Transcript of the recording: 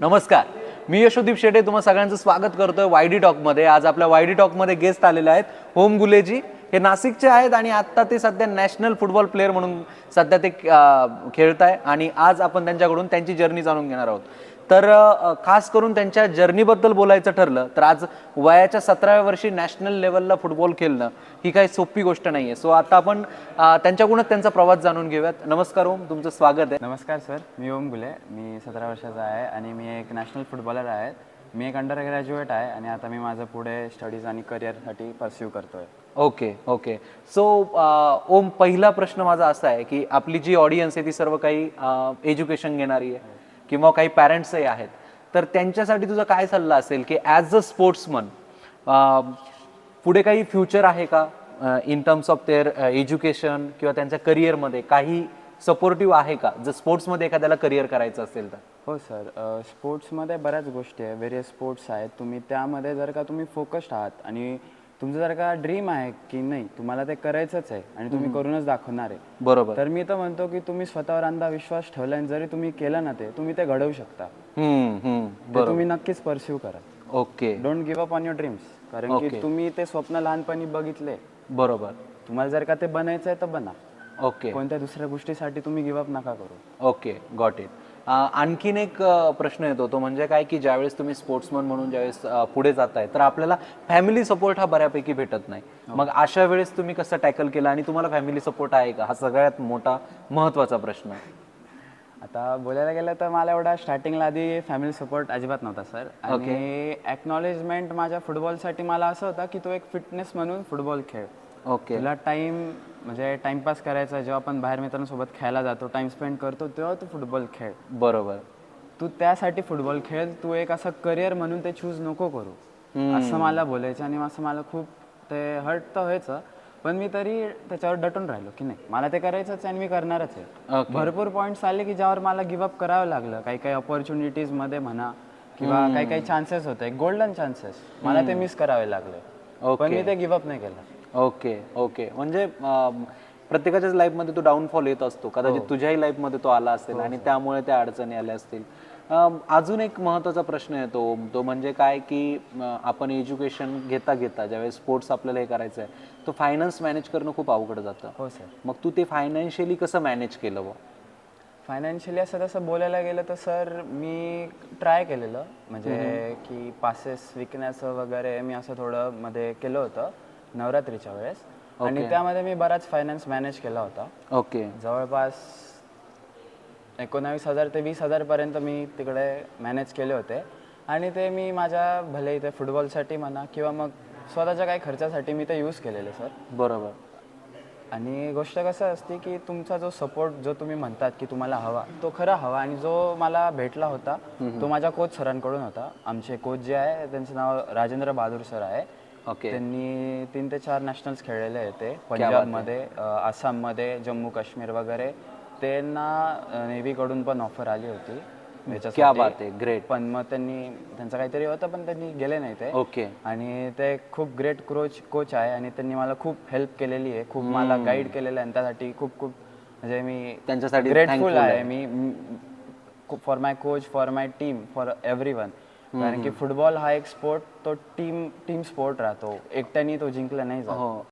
नमस्कार. मी यशोदीप शेटे तुम्हा सगळ्यांचं स्वागत करतोय वायडी टॉकमध्ये आज आपल्या वायडी टॉकमध्ये गेस्ट आलेले आहेत होम गुलेजी. हे नाशिकचे आहेत आणि आत्ता ते सध्या नॅशनल फुटबॉल प्लेअर म्हणून सध्या ते खेळत आहे आणि आज आपण त्यांच्याकडून त्यांची जर्नी जाणून घेणार आहोत. तर खास करून त्यांच्या जर्नीबद्दल बोलायचं ठरलं तर आज वयाच्या सतराव्या वर्षी नॅशनल लेवलला फुटबॉल खेळणं ही काही सोपी गोष्ट नाही आहे सो आता आपण त्यांच्याकडूनच त्यांचा प्रवास जाणून घेऊयात. नमस्कार ओम. तुमचं स्वागत आहे. नमस्कार सर. मी ओम गुले. मी सतरा वर्षाचा आहे आणि मी एक नॅशनल फुटबॉलर आहे. मी एक अंडर ग्रॅज्युएट आहे आणि आता मी माझं पुढे स्टडीज आणि करिअरसाठी परस्यू करतो आहे ओके ओके. सो ओम पहिला प्रश्न माझा असा आहे की आपली जी ऑडियन्स आहे ती सर्व काही एज्युकेशन घेणारी आहे. किंवा काही पॅरेंट्सही आहेत तर त्यांच्यासाठी तुझा काय सल्ला असेल की ॲज अ स्पोर्ट्समन पुढे काही फ्युचर आहे का in terms of their education किंवा त्यांच्या करिअरमध्ये काही सपोर्टिव्ह आहे का? जर स्पोर्ट्समध्ये एखाद्याला करिअर करायचं असेल तर. हो सर स्पोर्ट्समध्ये बऱ्याच गोष्टी आहे वेरियस स्पोर्ट्स आहेत. तुम्ही त्यामध्ये जर का तुम्ही फोकस्ड आहात आणि तुमचं जर का ड्रीम आहे की नाही तुम्हाला ते करायचंच आहे आणि तुम्ही करूनच दाखवणार आहे. बरोबर. तर मी तर म्हणतो की तुम्ही स्वतःवर अंधविश्वास ठेवला आणि जरी तुम्ही केलं ना ते तुम्ही ते घडवू शकता. हम्म, हम्म, ते तुम्ही नक्कीच परस्यू करा. Okay. Don't give up on your dreams कारण की तुम्ही ते स्वप्न लहानपणी बघितले. बरोबर. तुम्हाला जर का ते बनायचं आहे तर बना. ओके. कोणत्या दुसऱ्या गोष्टीसाठी तुम्ही गिव्ह अप नका करू. ओके गॉट इट आणखीन एक प्रश्न येतो. तो म्हणजे काय की ज्यावेळेस तुम्ही स्पोर्ट्समन म्हणून ज्यावेळेस पुढे जाताय तर आपल्याला फॅमिली सपोर्ट हा बऱ्यापैकी भेटत नाही. मग अशा वेळेस तुम्ही कसं टॅकल केलं आणि तुम्हाला फॅमिली सपोर्ट आहे का? हा सगळ्यात मोठा महत्त्वाचा प्रश्न. आहे आता बोलायला गेलं तर मला एवढा स्टार्टिंगला आधी फॅमिली सपोर्ट अजिबात नव्हता सर आणि एक्नॉलेजमेंट माझ्या फुटबॉलसाठी मला असं होता की तो एक फिटनेस म्हणून फुटबॉल खेळ. ओके तुला टाइम म्हणजे टाइमपास करायचा जेव्हा आपण बाहेर मित्रांसोबत खेळायला जातो टाइम स्पेंड करतो तेव्हा तू फुटबॉल खेळ. बरोबर. तू त्यासाठी फुटबॉल खेळ तू एक असं करिअर म्हणून ते चूज नको करू. असं मला बोलायचं आणि असं मला खूप ते हर्ट तर व्हायचं पण मी तरी त्याच्यावर डटून राहिलो की नाही मला ते करायचंच आहे आणि मी करणारच आहे. भरपूर पॉईंट्स आले की ज्यावर मला गिव्हअप करावं लागलं. काही काही ऑपॉर्च्युनिटीजमध्ये म्हणा किंवा काही काही चान्सेस होते. गोल्डन चान्सेस मला ते मिस करावे लागले. पण मी ते गिव्हअप नाही केलं. Okay okay. म्हणजे प्रत्येकाच्याच लाईफमध्ये तो डाऊनफॉल येत असतो. कदाचित तुझ्याही लाईफमध्ये तो आला असेल आणि त्यामुळे त्या अडचणी आल्या असतील. अजून एक महत्त्वाचा प्रश्न येतो. तो म्हणजे काय की अं, आपण एज्युकेशन घेता घेता ज्यावेळेस स्पोर्ट्स आपल्याला हे करायचं आहे तो फायनान्स मॅनेज करणं खूप अवघड जातं. हो सर. मग तू ते फायनान्शियली कसं मॅनेज केलं बुवा? फायनान्शियली असं तसं बोलायला गेलं तर सर मी ट्राय केलेलं. म्हणजे की पासेस विकण्याचं वगैरे मी असं थोडं मध्ये केलं होतं. नवरात्रीच्या वेळेस. आणि त्यामध्ये मी बराच फायनान्स मॅनेज केला होता. ओके. जवळपास एकोणावीस हजार ते वीस हजारपर्यंत मी तिकडे मॅनेज केले होते. आणि ते मी माझ्या भले इथे फुटबॉलसाठी म्हणा किंवा मग स्वतःच्या काही खर्चासाठी मी ते यूज केलेले सर बरोबर. आणि गोष्ट कसं असते की तुमचा जो सपोर्ट जो तुम्ही म्हणतात की तुम्हाला हवा तो खरा हवा आणि जो मला भेटला होता तो माझ्या कोच सरांकडून होता. आमचे कोच जे आहे त्यांचं नाव राजेंद्र बहादूर सर आहे. ओके. त्यांनी तीन ते चार नॅशनल्स खेळलेले आहेत ते. पंजाबमध्ये आसाममध्ये जम्मू काश्मीर वगैरे. त्यांना नेव्हीकडून पण ऑफर आली होती क्या याच्यासाठी. बात आहे. ग्रेट पण मग त्यांनी त्यांचं काहीतरी होतं पण त्यांनी गेले नाही ते. ओके. आणि ते खूप ग्रेट कोच कोच आहे आणि त्यांनी मला खूप हेल्प केलेली आहे. खूप मला गाईड केलेलं आहे. त्यासाठी खूप खूप म्हणजे मी त्यांच्यासाठी ग्रेटफुल आहे. मी for my coach for my team for everyone कारण की फुटबॉल हा एक स्पोर्ट तो टीम टीम स्पोर्ट राहतो. एकट्याने तो जिंकला नाही जात. हो.